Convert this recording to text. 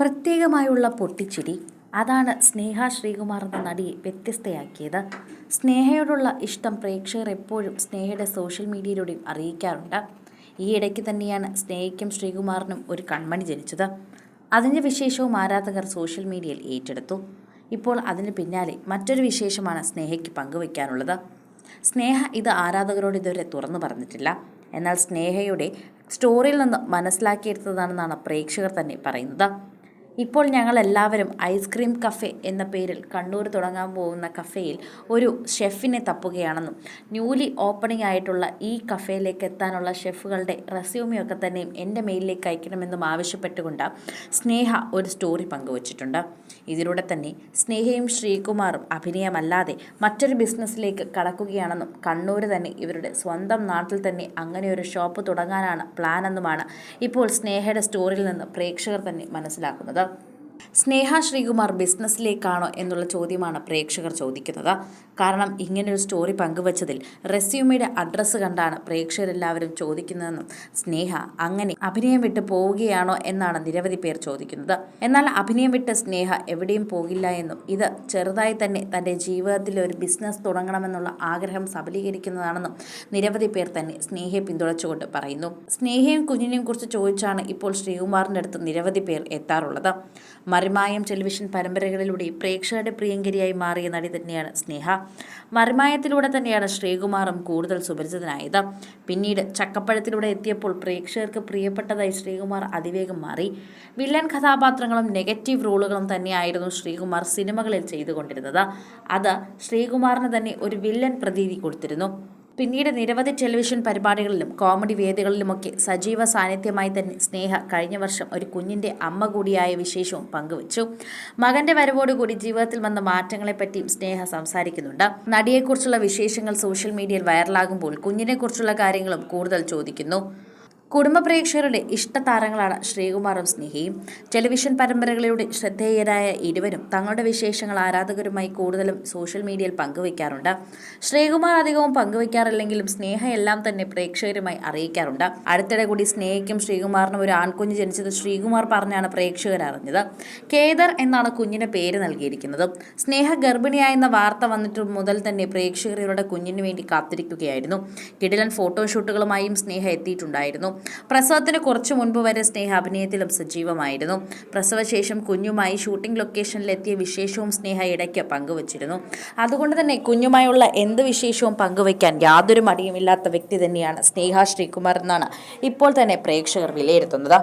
പ്രത്യേകമായുള്ള പൊട്ടിച്ചിരി അതാണ് സ്നേഹ ശ്രീകുമാർ എന്ന നടിയെ വ്യത്യസ്തയാക്കിയത്. സ്നേഹയോടുള്ള ഇഷ്ടം പ്രേക്ഷകർ എപ്പോഴും സ്നേഹയുടെ സോഷ്യൽ മീഡിയയിലൂടെയും അറിയിക്കാറുണ്ട്. ഈ ഇടയ്ക്ക് തന്നെയാണ് സ്നേഹയ്ക്കും ശ്രീകുമാറിനും ഒരു കൺമണി ജനിച്ചത്. അതിന്റെ വിശേഷവും ആരാധകർ സോഷ്യൽ മീഡിയയിൽ ഏറ്റെടുത്തു. ഇപ്പോൾ അതിന് പിന്നാലെ മറ്റൊരു വിശേഷമാണ് സ്നേഹയ്ക്ക് പങ്കുവയ്ക്കാനുള്ളത്. സ്നേഹ ഇത് ആരാധകരോട് ഇതുവരെ തുറന്നു പറഞ്ഞിട്ടില്ല. എന്നാൽ സ്നേഹയുടെ സ്റ്റോറിയിൽ നിന്ന് മനസ്സിലാക്കിയെടുത്തതാണെന്നാണ് പ്രേക്ഷകർ തന്നെ പറയുന്നത്. ഇപ്പോൾ ഞങ്ങൾ എല്ലാവരും ഐസ്ക്രീം കഫേ എന്ന പേരിൽ കണ്ണൂർ തുടങ്ങാൻ പോകുന്ന കഫേയിൽ ഒരു ഷെഫിനെ തപ്പുകയാണെന്നും ന്യൂലി ഓപ്പണിംഗ് ആയിട്ടുള്ള ഈ കഫേയിലേക്ക് എത്താനുള്ള ഷെഫുകളുടെ റെസ്യൂമിയൊക്കെ തന്നെയും എന്റെ മെയിലിലേക്ക് അയക്കണമെന്നും ആവശ്യപ്പെട്ടുകൊണ്ട് സ്നേഹ ഒരു സ്റ്റോറി പങ്കുവച്ചിട്ടുണ്ട്. ഇതിലൂടെ തന്നെ സ്നേഹയും ശ്രീകുമാറും അഭിനയമല്ലാതെ മറ്റൊരു ബിസിനസ്സിലേക്ക് കടക്കുകയാണെന്നും കണ്ണൂർ തന്നെ ഇവരുടെ സ്വന്തം നാട്ടിൽ തന്നെ അങ്ങനെ ഒരു ഷോപ്പ് തുടങ്ങാനാണ് പ്ലാൻ എന്നുമാണ് ഇപ്പോൾ സ്നേഹയുടെ സ്റ്റോറിയിൽ നിന്ന് പ്രേക്ഷകർ തന്നെ മനസ്സിലാക്കുന്നത്. സ്നേഹ ശ്രീകുമാർ ബിസിനസ്സിലേക്കാണോ എന്നുള്ള ചോദ്യമാണ് പ്രേക്ഷകർ ചോദിക്കുന്നത്. കാരണം ഇങ്ങനൊരു സ്റ്റോറി പങ്കുവച്ചതിൽ റെസ്യൂമിയുടെ അഡ്രസ്സ് കണ്ടാണ് പ്രേക്ഷകരെല്ലാവരും ചോദിക്കുന്നതെന്നും സ്നേഹ അങ്ങനെ അഭിനയം വിട്ട് പോവുകയാണോ എന്നാണ് നിരവധി പേർ ചോദിക്കുന്നത്. എന്നാൽ അഭിനയം വിട്ട് സ്നേഹ എവിടെയും പോകില്ല എന്നും ഇത് ചെറുതായി തന്നെ തന്റെ ജീവിതത്തിൽ ഒരു ബിസിനസ് തുടങ്ങണമെന്നുള്ള ആഗ്രഹം സബലീകരിക്കുന്നതാണെന്നും നിരവധി പേർ തന്നെ സ്നേഹയെ പിന്തുണച്ചുകൊണ്ട് പറയുന്നു. സ്നേഹയും കുഞ്ഞിനെയും കുറിച്ച് ചോദിച്ചാണ് ഇപ്പോൾ ശ്രീകുമാറിന്റെ അടുത്ത് നിരവധി പേർ എത്താറുള്ളത്. മറിമായം ടെലിവിഷൻ പരമ്പരകളിലൂടെ പ്രേക്ഷകരുടെ പ്രിയങ്കരിയായി മാറിയ നടി തന്നെയാണ് സ്നേഹ. മറിമായത്തിലൂടെ തന്നെയാണ് ശ്രീകുമാറും കൂടുതൽ സുപരിചിതനായത്. പിന്നീട് ചക്കപ്പഴത്തിലൂടെ എത്തിയപ്പോൾ പ്രേക്ഷകർക്ക് പ്രിയപ്പെട്ടതായി ശ്രീകുമാർ അതിവേഗം മാറി. വില്ലൻ കഥാപാത്രങ്ങളും നെഗറ്റീവ് റോളുകളും തന്നെയായിരുന്നു ശ്രീകുമാർ സിനിമകളിൽ ചെയ്തുകൊണ്ടിരുന്നത്. അത് ശ്രീകുമാറിന് തന്നെ ഒരു വില്ലൻ പ്രതീതി കൊടുത്തിരുന്നു. പിന്നീട് നിരവധി ടെലിവിഷൻ പരിപാടികളിലും കോമഡി വേദികളിലുമൊക്കെ സജീവ സാന്നിധ്യമായി തന്നെ സ്നേഹ കഴിഞ്ഞ വർഷം ഒരു കുഞ്ഞിന്റെ അമ്മ കൂടിയായ വിശേഷവും പങ്കുവച്ചു. മകന്റെ വരവോടുകൂടി ജീവിതത്തിൽ വന്ന മാറ്റങ്ങളെപ്പറ്റിയും സ്നേഹ സംസാരിക്കുന്നുണ്ട്. നടിയെക്കുറിച്ചുള്ള വിശേഷങ്ങൾ സോഷ്യൽ മീഡിയയിൽ വൈറലാകുമ്പോൾ കുഞ്ഞിനെക്കുറിച്ചുള്ള കാര്യങ്ങളും കൂടുതൽ ചോദിക്കുന്നു. കുടുംബ പ്രേക്ഷകരുടെ ഇഷ്ടതാരങ്ങളാണ് ശ്രീകുമാറും സ്നേഹയും. ടെലിവിഷൻ പരമ്പരകളിലൂടെ ശ്രദ്ധേയരായ ഇരുവരും തങ്ങളുടെ വിശേഷങ്ങൾ ആരാധകരുമായി കൂടുതലും സോഷ്യൽ മീഡിയയിൽ പങ്കുവയ്ക്കാറുണ്ട്. ശ്രീകുമാർ അധികവും പങ്കുവയ്ക്കാറില്ലെങ്കിലും സ്നേഹ എല്ലാം തന്നെ പ്രേക്ഷകരുമായി അറിയിക്കാറുണ്ട്. അടുത്തിടെ കൂടി സ്നേഹയ്ക്കും ശ്രീകുമാറിനും ഒരു ആൺകുഞ്ഞ് ജനിച്ചത് ശ്രീകുമാർ പറഞ്ഞാണ് പ്രേക്ഷകർ അറിഞ്ഞത്. കേദർ എന്നാണ് കുഞ്ഞിന് പേര് നൽകിയിരിക്കുന്നത്. സ്നേഹ ഗർഭിണിയായെന്ന വാർത്ത വന്നിട്ട് മുതൽ തന്നെ പ്രേക്ഷകർ ഇവരുടെ കുഞ്ഞിന് വേണ്ടി കാത്തിരിക്കുകയായിരുന്നു. കിടിലൻ ഫോട്ടോഷൂട്ടുകളുമായും സ്നേഹ എത്തിയിട്ടുണ്ടായിരുന്നു. പ്രസവത്തിന് കുറച്ചു മുൻപ് വരെ സ്നേഹ അഭിനയത്തിലും സജീവമായിരുന്നു. പ്രസവശേഷം കുഞ്ഞുമായി ഷൂട്ടിംഗ് ലൊക്കേഷനിലെത്തിയ വിശേഷവും സ്നേഹ ഇടയ്ക്ക് പങ്കുവച്ചിരുന്നു. അതുകൊണ്ട് തന്നെ കുഞ്ഞുമായുള്ള എന്ത് വിശേഷവും പങ്കുവയ്ക്കാൻ യാതൊരു മടിയുമില്ലാത്ത വ്യക്തി തന്നെയാണ് സ്നേഹ ശ്രീകുമാർ എന്നാണ് ഇപ്പോൾ തന്നെ പ്രേക്ഷകർ വിലയിരുത്തുന്നത്.